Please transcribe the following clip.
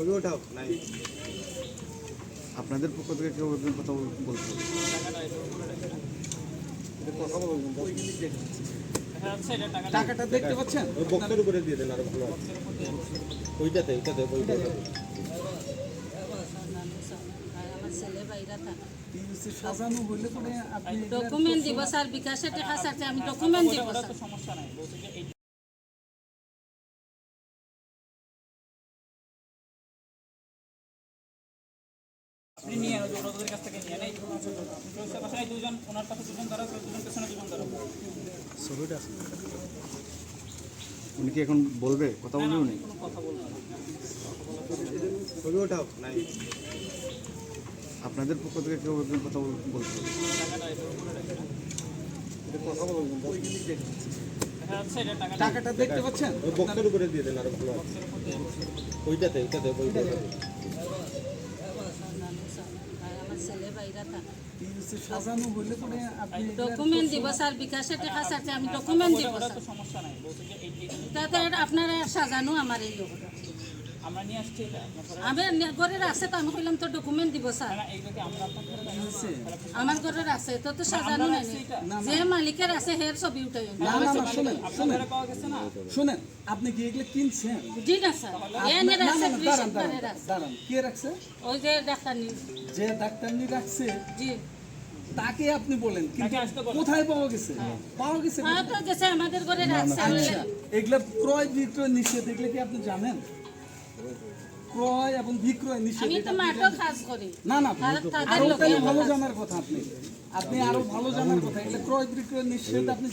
ছবি ওঠাও? নাই। আপনাদের পক্ষ থেকে কেউ একজন কথা বল- বলতে হবে? এটা কথা বলবেন টাকাটা দেখতে পাচ্ছেন? বক্সের উপরে দিয়ে দেন আরও ভালো ওইটাতে ওইটাতে ওইটাতে। আমার ছেলে বাইরা থাকে পিএসসি সাজানো হইলে আপনি ডকুমেন্ট দিব স্যার বিকাশে টাকা চাচ্ছে আমি ডকুমেন্ট দিব স্যার। নিয়ে আনো কাছ থেকে নিয়ে নেই চৌষট্টি দুজন ওনার পাশে দুজন ধরো দুজন পেছনে দুজন ধরো। ছবিটা উনি কি এখন বলবে? কথা বলবে উনি কথা বলব ছবি ওঠাও নাই। আপনাদের পক্ষ থেকে কেউ একজন কথা বল- বলতে হবে এটা কথা বলবেন দেখা যাচ্ছে এটা টাকা টাকাটা দেখতে পাচ্ছেন? ওই বক্সের উপরে দিয়ে দেন আর ভালো ওইটাতে ওইটাতে ওইটাতে। ডকুমেন্ট দিব স্যার বিকাশে টাকা আমি ডকুমেন্ট দিব তাতে আপনারা সাজানো আমার এই লোক আমরা নিয়ে আসছি এটা আমি ঘরের আছে তো আমি কইলাম তো ডকুমেন্ট দিব স্যার। আমরা ঘরের আছে তো তো সাজানো নাই। যে মালিকের আছে হের ছবি উঠাই না না না শুনেন শুনেন। পাওয়া শুনেন আপনি কি এগুলো কিনছেন? জি না স্যার। এনের আছে দাঁড়ান দাঁড়ান দাঁড়ান। কে রাখছে? ওই যে ডাক্তার নি। যে ডাক্তারনি রাখছে? জি। তাকে আপনি বলেন কিন্তু। কোথায় পাওয়া গেছে? পাওয়া গেছে হ্যাঁ তো গেছে আমাদের ঘরে আছে আচ্ছা এগুলা ক্রয় বিক্রয় নিষেধ এগুলো কি আপনি জানেন? ক্রয় এবং বিক্রয় নিষেধ আমি তো মাঠও কাজ করি। না না আরও ভালো। জানার কথা আপনি। আপনি আরও ভালো জানার কথা ক্রয় বিক্রয় নিষেধ আপনি